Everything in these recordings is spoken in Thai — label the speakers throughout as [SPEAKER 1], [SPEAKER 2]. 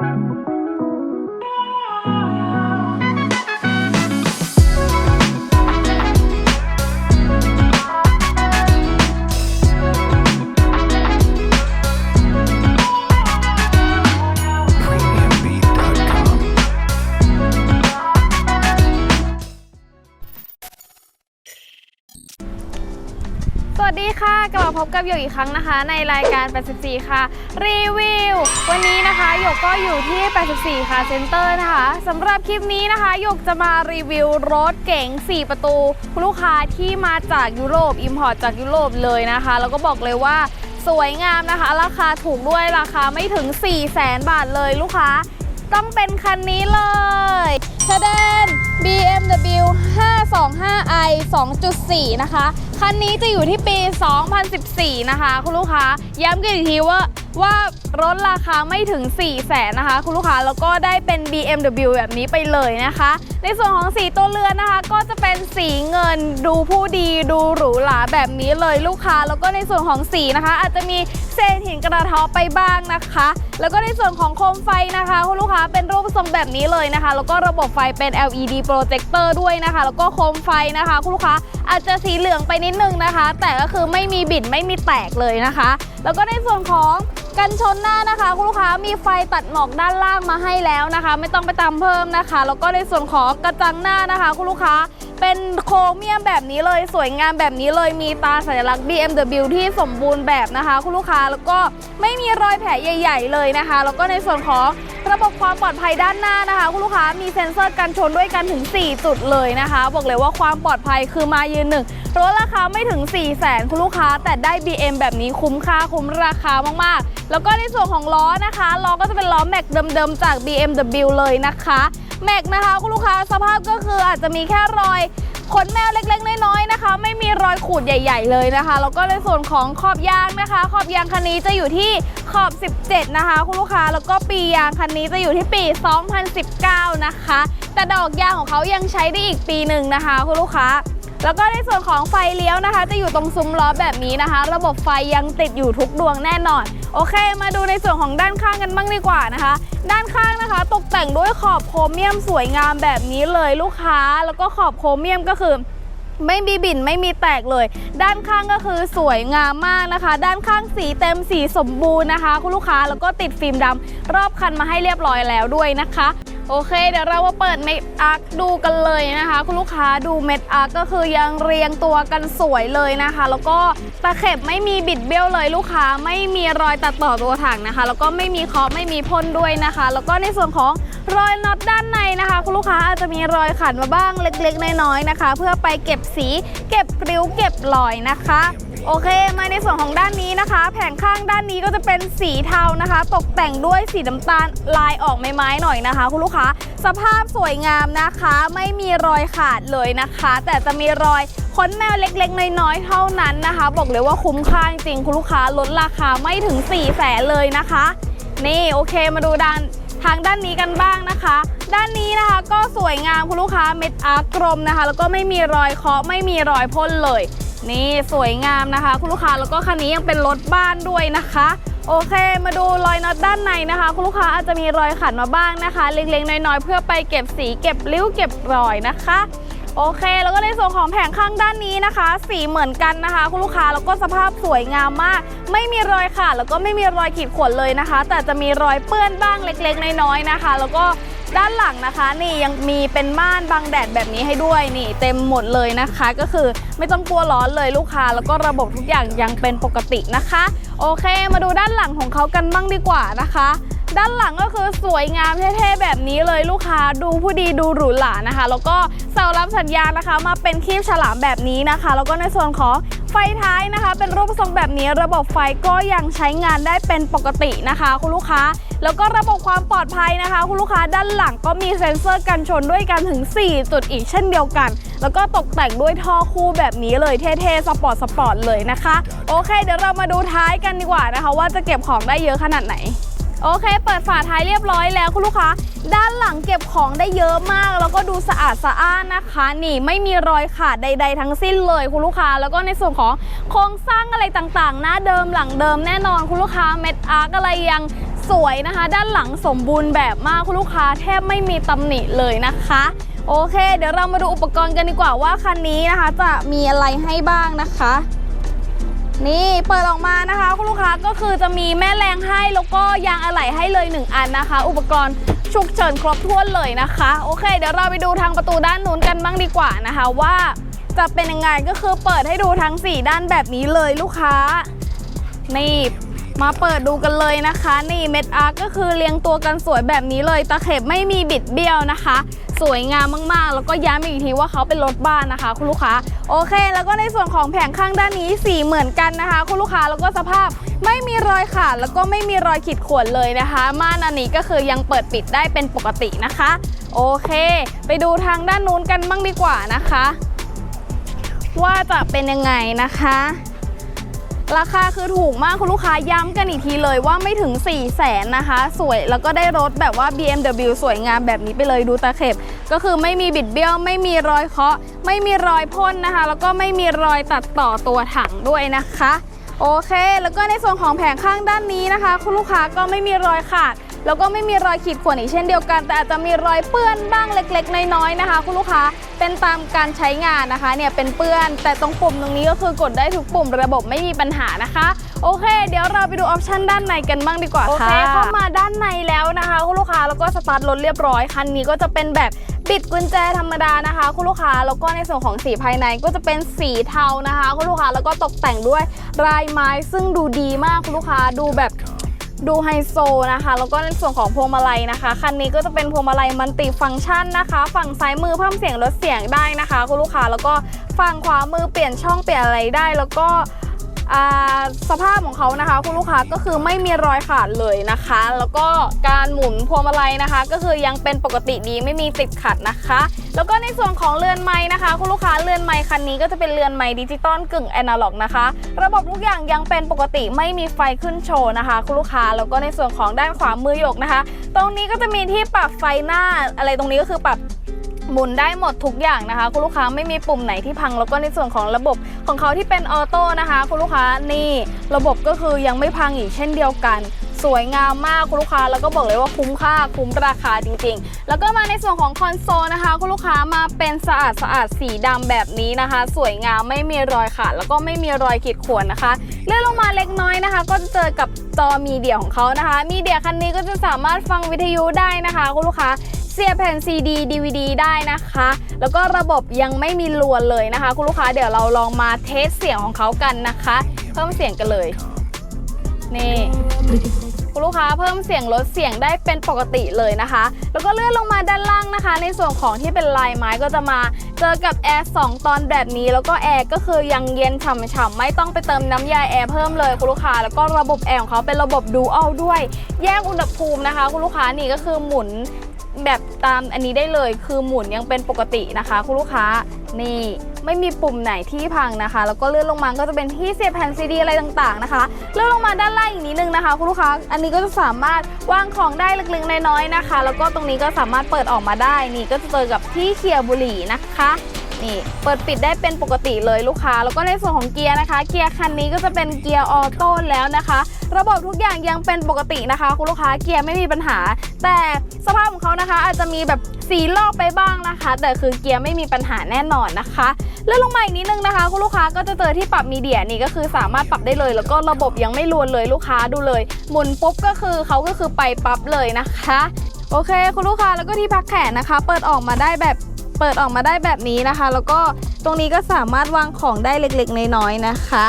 [SPEAKER 1] Thank you. พบกับหยกอีกครั้งนะคะ ในรายการ 84 ค่ะ รีวิว วันนี้นะคะหยกก็อยู่ที่ 84 ค่ะเซ็นเตอร์นะคะสำหรับคลิปนี้นะคะหยกจะมารีวิวรถเก๋ง 4 ประตูคุณลูกค้าที่มาจากยุโรปอิมพอร์ตจากยุโรปเลยนะคะ แล้วก็บอกเลยว่าสวยงามนะคะ ราคาถูกด้วยราคาไม่ถึง 4 0 0แสนบาทเลยลูกค้า ต้องเป็นคันนี้เลยทะเดน BMW 525i 2.4 นะคะ คันนี้จะอยู่ที่ปี 2014 นะคะ คุณลูกค้า ย้ำกันอีกทีว่าว่ารถราคาไม่ถึง 4 0 0แสนนะคะ คุณลูกค้า แล้วก็ได้เป็น BMW แบบนี้ไปเลยนะคะในส่วนของสีตัวเรือนนะคะ ก็จะเป็นสีเงินดูผู้ดีดูหรูหราแบบนี้เลยลูกค้า แล้วก็ในส่วนของสีนะคะ อาจจะมีเศษหินกระเทาะไปบ้างนะคะ แล้วก็ในส่วนของโคมไฟนะคะคุณลูกค้าเป็นรูปทรงแบบนี้เลยนะคะ แล้วก็ระบบไฟเป็น LED projector ด้วยนะคะ แล้วก็โคมไฟนะคะคุณลูกค้าอาจจะสีเหลืองไปนิดนึงนะคะ แต่ก็คือไม่มีบิดไม่มีแตกเลยนะคะ แล้วก็ในส่วนของ กันชนหน้านะคะคุณลูกค้ามีไฟตัดหมอกด้านล่างมาให้แล้วนะคะ ไม่ต้องไปตามเพิ่มนะคะ แล้วก็ในส่วนของกระจังหน้านะคะคุณลูกค้าเป็นโครเมียมแบบนี้เลยสวยงามแบบนี้เลยมีตาสัญลักษณ์ BMW ที่สมบูรณ์แบบนะคะ คุณลูกค้าแล้วก็ไม่มีรอยแผลใหญ่ ๆ เลยนะคะ แล้วก็ในส่วนของ ระบบความปลอดภัยด้านหน้านะคะ คุณลูกค้ามีเซ็นเซอร์กันชนด้วยกันถึง 4 จุดเลยนะคะ บอกเลยว่าความปลอดภัยคือมายืนหนึ่งรถราคาไม่ถึง 4 0 0แสนคุณลูกค้า แต่ได้ BM แบบนี้คุ้มค่าคุ้มราคามากๆ แล้วก็ในส่วนของล้อนะคะล้อก็จะเป็นล้อแม็กเดิมๆจาก BMW เลยนะคะแม็กนะคะ คุณลูกค้าสภาพก็คืออาจจะมีแค่รอย ขนแมวเล็กๆน้อยๆนะคะ ไม่มีรอยขูดใหญ่ ๆ เลยนะคะแล้วก็ในส่วนของขอบยางนะคะ ขอบยางคันนี้จะอยู่ที่ขอบ 17 นะคะ คุณลูกค้าแล้วก็ปียางคันนี้จะอยู่ที่ปี 2019 นะคะ แต่ดอกยางของเขายังใช้ได้อีกปีหนึ่งนะคะ คุณลูกค้า แล้วก็ในส่วนของไฟเลี้ยวนะคะ จะอยู่ตรงซุ้มล้อแบบนี้นะคะ ระบบไฟยังติดอยู่ทุกดวงแน่นอน โอเค มาดูในส่วนของด้านข้างกันบ้างดีกว่านะคะ ด้านข้างนะคะ ตกแต่งด้วยขอบโครเมียมสวยงามแบบนี้เลยลูกค้า แล้วก็ขอบโครเมียมก็คือไม่มีบิ่นไม่มีแตกเลย ด้านข้างก็คือสวยงามมากนะคะ ด้านข้างสีเต็มสีสมบูรณ์นะคะ คุณลูกค้าแล้วก็ติดฟิล์มดำรอบคันมาให้เรียบร้อยแล้วด้วยนะคะ โอเค เดี๋ยวเรามาเปิดเม็ดอาร์คดูกันเลยนะคะ คุณลูกค้าดูเม็ดอาร์คก็คือยังเรียงตัวกันสวยเลยนะคะ แล้วก็ตะเข็บไม่มีบิดเบี้ยวเลยลูกค้าไม่มีรอยตัดต่อตัวถังนะคะ แล้วก็ไม่มีเคาะไม่มีพ่นด้วยนะคะ แล้วก็ในส่วนของรอยน็อตด้านในนะคะ คุณลูกค้าอาจจะมีรอยขันมาบ้างเล็กๆ น้อยๆนะคะ เพื่อไปเก็บสี เก็บริ้วเก็บรอยนะคะ โอเคมาในส่วนของด้านนี้นะคะ แผงข้างด้านนี้ก็จะเป็นสีเทานะคะ ตกแต่งด้วยสีน้ำตาลลายออกไม้ๆหน่อยนะคะ คุณลูกค้าสภาพสวยงามนะคะ ไม่มีรอยขาดเลยนะคะ แต่จะมีรอยขนแมวเล็กๆ น้อยๆเท่านั้นนะคะ บอกเลยว่าคุ้มค่าจริงคุณลูกค้าลดราคาไม่ถึง4 0 0แสนเลยนะคะ นี่โอเคมาดูด้านทางด้านนี้กันบ้างนะคะ ด้านนี้นะคะก็สวยงามคุณลูกค้าเม็ดอาร์กลมนะคะ แล้วก็ไม่มีรอยเคาะไม่มีรอยพ่นเลย นี่สวยงามนะคะ คุณลูกค้าแล้วก็คันนี้ยังเป็นรถบ้านด้วยนะคะ โอเค มาดูรอยน็อตด้านในนะคะ คุณลูกค้าอาจจะมีรอยขัดมาบ้างนะคะ เล็กๆน้อยๆเพื่อไปเก็บสีเก็บริ้วเก็บรอยนะคะโอเค แล้วก็ในส่วนของแผงข้างด้านนี้นะคะ สีเหมือนกันนะคะ คุณลูกค้าแล้วก็สภาพสวยงามมาก ไม่มีรอยขาดแล้วก็ไม่มีรอยขีดข่วนเลยนะคะ แต่จะมีรอยเปื้อนบ้างเล็กๆ น้อยๆนะคะ แล้วก็ ด้านหลังนะคะนี่ยังมีเป็นม่านบังแดดแบบนี้ให้ด้วยนี่เต็มหมดเลยนะคะ ก็คือไม่ต้องกลัวร้อนเลยลูกค้า แล้วก็ระบบทุกอย่างยังเป็นปกตินะคะ โอเค มาดูด้านหลังของเขากันบ้างดีกว่านะคะด้านหลังก็คือสวยงามเท่ๆแบบนี้เลยลูกค้าดูผู้ดีดูหรูหรานะคะ แล้วก็เสารับสัญญาณนะคะ มาเป็นคีบฉลามแบบนี้นะคะ แล้วก็ในส่วนของ ไฟท้ายนะคะ เป็นรูปทรงแบบนี้ระบบไฟก็ยังใช้งานได้เป็นปกตินะคะ คุณลูกค้า แล้วก็ระบบความปลอดภัยนะคะ คุณลูกค้าด้านหลังก็มีเซ็นเซอร์กันชนด้วยกันถึง 4 จุดอีกเช่นเดียวกัน แล้วก็ตกแต่งด้วยท่อคู่แบบนี้เลยเท่ๆสปอร์ตสปอร์ตเลยนะคะ โอเค เดี๋ยวเรามาดูท้ายกันดีกว่านะคะ ว่าจะเก็บของได้เยอะขนาดไหน โอเค เปิดฝาท้ายเรียบร้อยแล้วคุณลูกค้า ด้านหลังเก็บของได้เยอะมาก แล้วก็ดูสะอาดสะอ้านนะคะ นี่ไม่มีรอยขาดใด ๆ ทั้งสิ้นเลยคุณลูกค้า แล้วก็ในส่วนของโครงสร้างอะไรต่างๆ หน้าเดิมหลังเดิมแน่นอนคุณลูกค้าเม็ดอาร์กอะไรยังสวยนะคะ ด้านหลังสมบูรณ์แบบมากคุณลูกค้าแทบไม่มีตำหนิเลยนะคะโอเค เดี๋ยวเรามาดูอุปกรณ์กันดีกว่าว่าคันนี้นะคะ จะมีอะไรให้บ้างนะคะ นี่เปิดออกมานะคะคุณลูกค้าก็คือจะมีแม่แรงให้แล้วก็ยางอะไหล่ให้เลย 1 อันนะคะ อุปกรณ์ฉุกเฉินครบถ้วนเลยนะคะ โอเค เดี๋ยวเราไปดูทางประตูด้านนู้นกันบ้างดีกว่านะคะว่าจะเป็นยังไงก็คือเปิดให้ดูทั้ง 4 ด้านแบบนี้เลยลูกค้านี่ มาเปิดดูกันเลยนะคะ นี่เม็ดอาร์ก็คือเรียงตัวกันสวยแบบนี้เลยตะเข็บไม่มีบิดเบี้ยวนะคะ สวยงามมากๆ แล้วก็ย้ำอีกทีว่าเขาเป็นรถบ้านนะคะ คุณลูกค้าโอเค แล้วก็ในส่วนของแผงข้างด้านนี้สีเหมือนกันนะคะ คุณลูกค้าแล้วก็สภาพไม่มีรอยขาดแล้วก็ไม่มีรอยขีดข่วนเลยนะคะ ม่านอันนี้ก็คือยังเปิดปิดได้เป็นปกตินะคะ โอเค ไปดูทางด้านนู้นกันบ้างดีกว่านะคะ ว่าจะเป็นยังไงนะคะ ราคาคือถูกมากคุณลูกค้าย้ำกันอีกทีเลยว่าไม่ถึง 4 0 0แสนนะคะ สวยแล้วก็ได้รถแบบว่า BMW สวยงามแบบนี้ไปเลยดูตะเข็บ ก็คือไม่มีบิดเบี้ยว ไม่มีรอยเคาะ ไม่มีรอยพ่นนะคะ แล้วก็ไม่มีรอยตัดต่อตัวถังด้วยนะคะ โอเค แล้วก็ในส่วนของแผงข้างด้านนี้นะคะ คุณลูกค้าก็ไม่มีรอยขาด แล้วก็ไม่มีรอยขีดข่วนอีกเช่นเดียวกัน แต่อาจจะมีรอยเปื้อนบ้างเล็ก ๆ น้อยๆนะคะ คุณลูกค้าเป็นตามการใช้งานนะคะเนี่ยเป็นเปื้อน แต่ตรงปุ่มตรงนี้ก็คือกดได้ทุกปุ่มระบบไม่มีปัญหานะคะโอเค เดี๋ยวเราไปดูออปชันด้านในกันบ้างดีกว่าค่ะโอเคเข้ามาด้านในแล้วนะคะคุณลูกค้าแล้วก็สตาร์ทรถเรียบร้อยคันนี้ก็จะเป็นแบบปิดกุญแจธรรมดานะคะ คุณลูกค้าแล้วก็ในส่วนของสีภายในก็จะเป็นสีเทานะคะ คุณลูกค้าแล้วก็ตกแต่งด้วยลายไม้ซึ่งดูดีมากคุณลูกค้าดูแบบ ดูไฮโซนะคะ แล้วก็ในส่วนของพวงมาลัยนะคะ คันนี้ก็จะเป็นพวงมาลัยมัลติฟังก์ชันนะคะ ฝั่งซ้ายมือเพิ่มเสียงลดเสียงได้นะคะ คุณลูกค้าแล้วก็ฝั่งขวามือเปลี่ยนช่องเปลี่ยนอะไรได้ แล้วก็ สภาพของเขานะคะ คุณลูกค้าก็คือไม่มีรอยขาดเลยนะคะ แล้วก็การหมุนพวงมาลัยนะคะ ก็คือยังเป็นปกติดีไม่มีติดขัดนะคะ แล้วก็ในส่วนของเรือนไม้นะคะ คุณลูกค้าเรือนไม้คันนี้ก็จะเป็นเรือนไม้ดิจิตอลกึ่งแอนาล็อกนะคะ ระบบทุกอย่างยังเป็นปกติไม่มีไฟขึ้นโชว์นะคะ คุณลูกค้าแล้วก็ในส่วนของด้านขวามือหยกนะคะ ตรงนี้ก็จะมีที่ปรับไฟหน้าอะไรตรงนี้ก็คือปรับ หมุนได้หมดทุกอย่างนะคะ คุณลูกค้าไม่มีปุ่มไหนที่พัง แล้วก็ในส่วนของระบบของเขาที่เป็นออโต้นะคะ คุณลูกค้านี่ระบบก็คือยังไม่พังอีกเช่นเดียวกัน สวยงามมากคุณลูกค้าแล้วก็บอกเลยว่าคุ้มค่าคุ้มราคาจริง ๆ แล้วก็มาในส่วนของคอนโซลนะคะ คุณลูกค้ามาเป็นสะอาดสะอาดสีดำแบบนี้นะคะ สวยงามไม่มีรอยขาดแล้วก็ไม่มีรอยขีดข่วนนะคะเลื่อนลงมาเล็กน้อยนะคะ ก็จะเจอกับจอมีเดียของเขานะคะ มีเดียคันนี้ก็จะสามารถฟังวิทยุได้นะคะ คุณลูกค้า สียบแผ่น CD DVD ได้นะคะ แล้วก็ระบบยังไม่มีลวนเลยนะคะ คุณลูกค้าเดี๋ยวเราลองมาเทสเสียงของเขากันนะคะ เพิ่มเสียงกันเลย นี่คุณลูกค้าเพิ่มเสียงลดเสียงได้เป็นปกติเลยนะคะ แล้วก็เลื่อนลงมาด้านล่างนะคะ ในส่วนของที่เป็นลายไม้ก็จะมาเจอกับแอร์2ตอนแบบนี้ แล้วก็แอร์ก็คือยังเย็นฉ่ำๆไม่ต้องไปเติมน้ำยาแอร์เพิ่มเลยคุณลูกค้า แล้วก็ระบบแอร์ของเขาเป็นระบบดูอัลด้วย แยกอุณหภูมินะคะ คุณลูกค้านี่ก็คือหมุน แบบตามอันนี้ได้เลยคือหมุนยังเป็นปกตินะคะ คุณลูกค้านี่ไม่มีปุ่มไหนที่พังนะคะ แล้วก็เลื่อนลงมาก็จะเป็นที่เสียบแผ่นซีดีอะไรต่างๆนะคะเลื่อนลงมาด้านล่างอีกนิดนึงนะคะ คุณลูกค้าอันนี้ก็จะสามารถวางของได้เล็กๆน้อยๆนะคะ แล้วก็ตรงนี้ก็สามารถเปิดออกมาได้นี่ก็จะเจอกับที่เคลียร์บุหรี่นะคะ นี่เปิดปิดได้เป็นปกติเลยลูกค้า แล้วก็ในส่วนของเกียร์นะคะ เกียร์คันนี้ก็จะเป็นเกียร์ออโต้แล้วนะคะ ระบบทุกอย่างยังเป็นปกตินะคะ คุณลูกค้าเกียร์ไม่มีปัญหา แต่สภาพของเขานะคะ อาจจะมีแบบสีลอกไปบ้างนะคะ แต่คือเกียร์ไม่มีปัญหาแน่นอนนะคะเลื่อนลงมาอีกนิดนึงนะคะ คุณลูกค้าก็จะเจอที่ปรับมีเดียนี่ก็คือสามารถปรับได้เลย แล้วก็ระบบยังไม่รวนเลยลูกค้าดูเลยหมุนปุ๊บก็คือเขาก็คือไปปั๊บเลยนะคะ โอเค คุณลูกค้าแล้วก็ที่พักแขนนะคะ เปิดออกมาได้แบบ เปิดออกมาได้แบบนี้นะคะ แล้วก็ตรงนี้ก็สามารถวางของได้เล็กๆน้อยๆนะคะ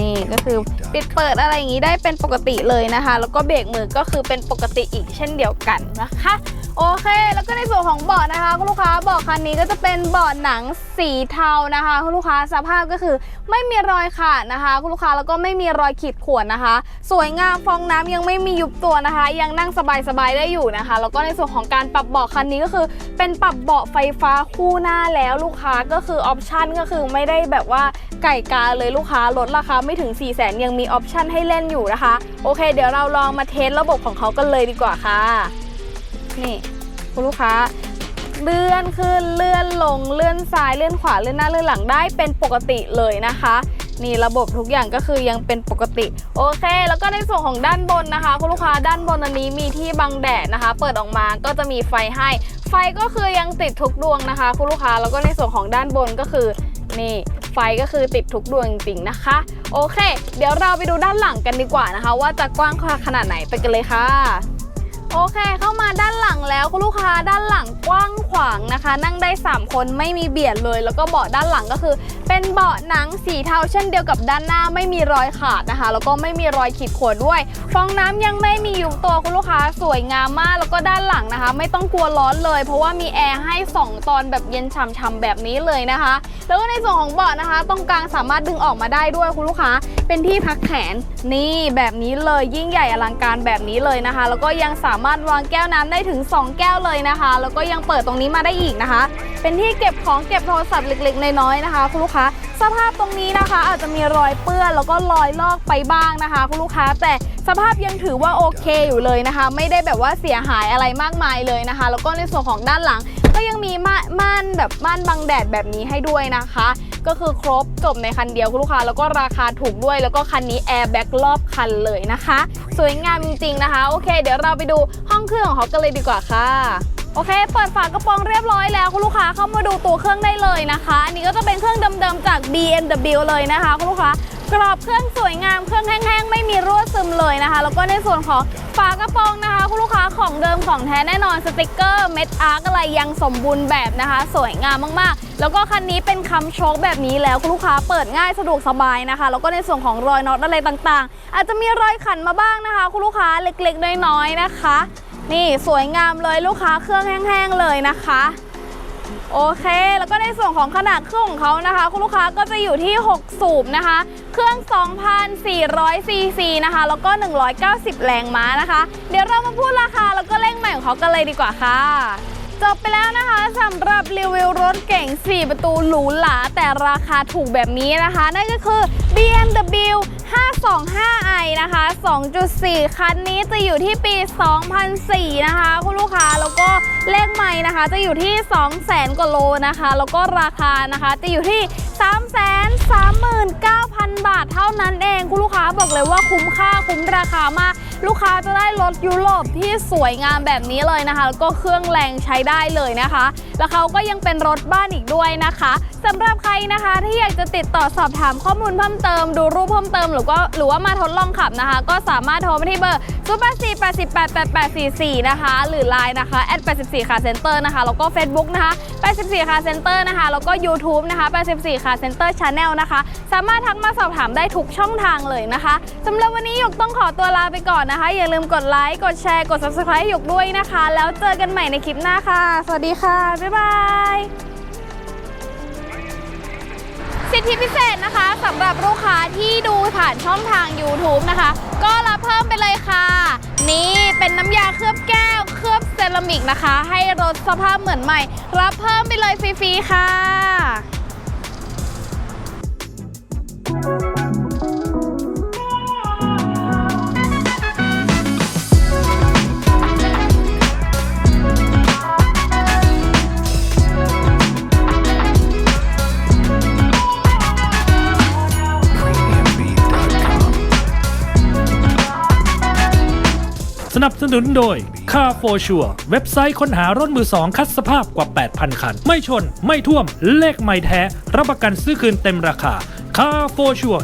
[SPEAKER 1] นี่ก็คือปิดเปิดอะไรอย่างนี้ได้เป็นปกติเลยนะคะ แล้วก็เบรกมือก็คือเป็นปกติอีกเช่นเดียวกันนะคะ โอเค แล้วก็ในส่วนของเบาะนะคะคุณลูกค้าเบาะคันนี้ก็จะเป็นเบาะหนังสีเทานะคะคุณลูกค้าสภาพก็คือไม่มีรอยขาดนะคะคุณลูกค้าแล้วก็ไม่มีรอยขีดข่วนนะคะ สวยงามฟองน้ำยังไม่มียุบตัวนะคะ ยังนั่งสบายๆได้อยู่นะคะ แล้วก็ในส่วนของการปรับเบาะคันนี้ก็คือ เป็นปรับเบาะไฟฟ้าคู่หน้าแล้วลูกค้าก็คือออปชันก็คือไม่ได้แบบว่าไก่กาเลยลูกค้าลดราคาไม่ถึง 4 0 0แสนยังมีออปชันให้เล่นอยู่นะคะ โอเค เดี๋ยวเราลองมาเทสระบบของเขากันเลยดีกว่าค่ะ นี่ คุณลูกค้า เลื่อนขึ้นเลื่อนลงเลื่อนซ้ายเลื่อนขวาเลื่อนหน้าเลื่อนหลังได้เป็นปกติเลยนะคะ นี่ระบบทุกอย่างก็คือยังเป็นปกติ โอเค แล้วก็ในส่วนของด้านบนนะคะ คุณลูกค้าด้านบนอันนี้มีที่บังแดดนะคะ เปิดออกมาก็จะมีไฟให้ ไฟก็คือยังติดทุกดวงนะคะ คุณลูกค้าแล้วก็ในส่วนของด้านบนก็คือนี่ไฟก็คือติดทุกดวงจริงๆนะคะ โอเค เดี๋ยวเราไปดูด้านหลังกันดีกว่านะคะ ว่าจะกว้างขนาดไหนไปกันเลยค่ะ โอเค เข้ามาด้านหลังแล้วคุณลูกค้าด้านหลังกว้างขวางนะคะ นั่งได้ 3 คนไม่มีเบียดเลย แล้วก็เบาะด้านหลังก็คือ เป็นเบาะหนังสีเทาเช่นเดียวกับด้านหน้าไม่มีรอยขาดนะคะ แล้วก็ไม่มีรอยขีดข่วนด้วย ฟองน้ำยังไม่มียุบตัวคุณลูกค้าสวยงามมาก แล้วก็ด้านหลังนะคะ ไม่ต้องกลัวร้อนเลย เพราะว่ามีแอร์ให้ 2 ตอนแบบเย็นฉ่ำๆแบบนี้เลยนะคะ แล้วก็ในส่วนของเบาะนะคะ ตรงกลางสามารถดึงออกมาได้ด้วยคุณลูกค้า เป็นที่พักแขนนี่แบบนี้เลยยิ่งใหญ่อลังการแบบนี้เลยนะคะ แล้วก็ยังสามารถวางแก้วน้ำได้ถึง 2 แก้วเลยนะคะ แล้วก็ยังเปิดตรงนี้มาได้อีกนะคะ เป็นที่เก็บของเก็บโทรศัพท์เล็กๆน้อยๆนะคะ คุณลูกค้าสภาพตรงนี้นะคะ อาจจะมีรอยเปื้อนแล้วก็รอยลอกไปบ้างนะคะ คุณลูกค้าแต่สภาพยังถือว่าโอเคอยู่เลยนะคะ ไม่ได้แบบว่าเสียหายอะไรมากมายเลยนะคะ แล้วก็ในส่วนของด้านหลัง ก็ยังมีม่านแบบม่านบังแดดแบบนี้ให้ด้วยนะคะ ก็คือครบจบในคันเดียวคุณลูกค้าแล้วก็ราคาถูกด้วย แล้วก็คันนี้แอร์แบ็กรอบคันเลยนะคะ สวยงามจริงๆนะคะ โอเค เดี๋ยวเราไปดูห้องเครื่องของเขากันเลยดีกว่าค่ะโอเค เปิดฝากระโปรงเรียบร้อยแล้วคุณลูกค้าเข้ามาดูตัวเครื่องได้เลยนะคะ อันนี้ก็จะเป็นเครื่องเดิมๆจาก BMW เลยนะคะคุณลูกค้า กรอบเครื่องสวยงามเครื่องแห้งๆ ไม่มีรั่วซึมเลยนะคะ แล้วก็ในส่วนของฝากระโปรงนะคะ คุณลูกค้าของเดิมของแท้แน่นอนสติกเกอร์เม็ดอาร์กอะไรยังสมบูรณ์แบบนะคะ สวยงามมากๆ แล้วก็คันนี้เป็นคำโชคแบบนี้แล้วคุณลูกค้าเปิดง่ายสะดวกสบายนะคะ แล้วก็ในส่วนของรอยน็อตอะไรต่างๆ อาจจะมีรอยขันมาบ้างนะคะ คุณลูกค้าเล็กๆน้อยๆนะคะ นี่สวยงามเลยลูกค้าเครื่องแห้งๆเลยนะคะ โอเค แล้วก็ในส่วนของขนาดเครื่องของเขานะคะ คุณลูกค้าก็จะอยู่ที่ 6 สูบนะคะ เครื่อง 2,400ซีซีนะคะ แล้วก็ 190 แรงม้านะคะ เดี๋ยวเรามาพูดราคาแล้วก็เร่งใหม่ของเขากันเลยดีกว่าค่ะจบไปแล้วนะคะสำหรับรีวิวรถเก่ง 4 ประตูหรูหราแต่ราคาถูกแบบนี้นะคะ นั่นก็คือ BMW 525i นะคะ 2.4 คันนี้จะอยู่ที่ปี 2004 นะคะ คุณลูกค้าแล้วก็เลขใหม่นะคะ จะอยู่ที่ 200,000กว่าโลนะคะ แล้วก็ราคานะคะจะอยู่ที่ 339,000 บาทเท่านั้นเอง คุณลูกค้าบอกเลยว่าคุ้มค่าคุ้มราคามาก ลูกค้าจะได้รถยุโรปที่สวยงามแบบนี้เลยนะคะ แล้วก็เครื่องแรงใช้ได้เลยนะคะ แล้วเขาก็ยังเป็นรถบ้านอีกด้วยนะคะสำหรับใครนะคะที่อยากจะติดต่อสอบถามข้อมูลเพิ่มเติม ดูรูปเพิ่มเติมหรือก็หรือว่ามาทดลองขับนะคะ ก็สามารถโทรมาที่เบอร์0 8 4 8 8 8 8 4 4นะคะ หรือ Line นะคะ84 car center นะคะ แล้วก็ Facebook นะคะ84 car center นะคะ แล้วก็ YouTube นะคะ84 car center channel นะคะ สามารถทักมาสอบถามได้ทุกช่องทางเลยนะคะสำหรับวันนี้หยกต้องขอตัวลาไปก่อนนะคะ อย่าลืมกดไลค์ กดแชร์ กด subscribe ให้หยกด้วยนะคะ แล้วเจอกันใหม่ในคลิปหน้าค่ะ สวัสดีค่ะ บ๊ายบาย สิทธิพิเศษนะคะสำหรับลูกค้าที่ดูผ่านช่องทาง YouTube นะคะ ก็รับเพิ่มไปเลยค่ะ นี่เป็นน้ำยาเคลือบแก้ว เคลือบเซรามิกนะคะ ให้รถสภาพเหมือนใหม่ รับเพิ่มไปเลยฟรีๆค่ะ
[SPEAKER 2] นับสนุนโดย Car for Sure เว็บไซต์ค้นหารถมือสองคัดสภาพกว่า 8,000 คัน ไม่ชน ไม่ท่วม เลขไม่แท้ รับประกันซื้อคืนเต็มราคา Car for Sure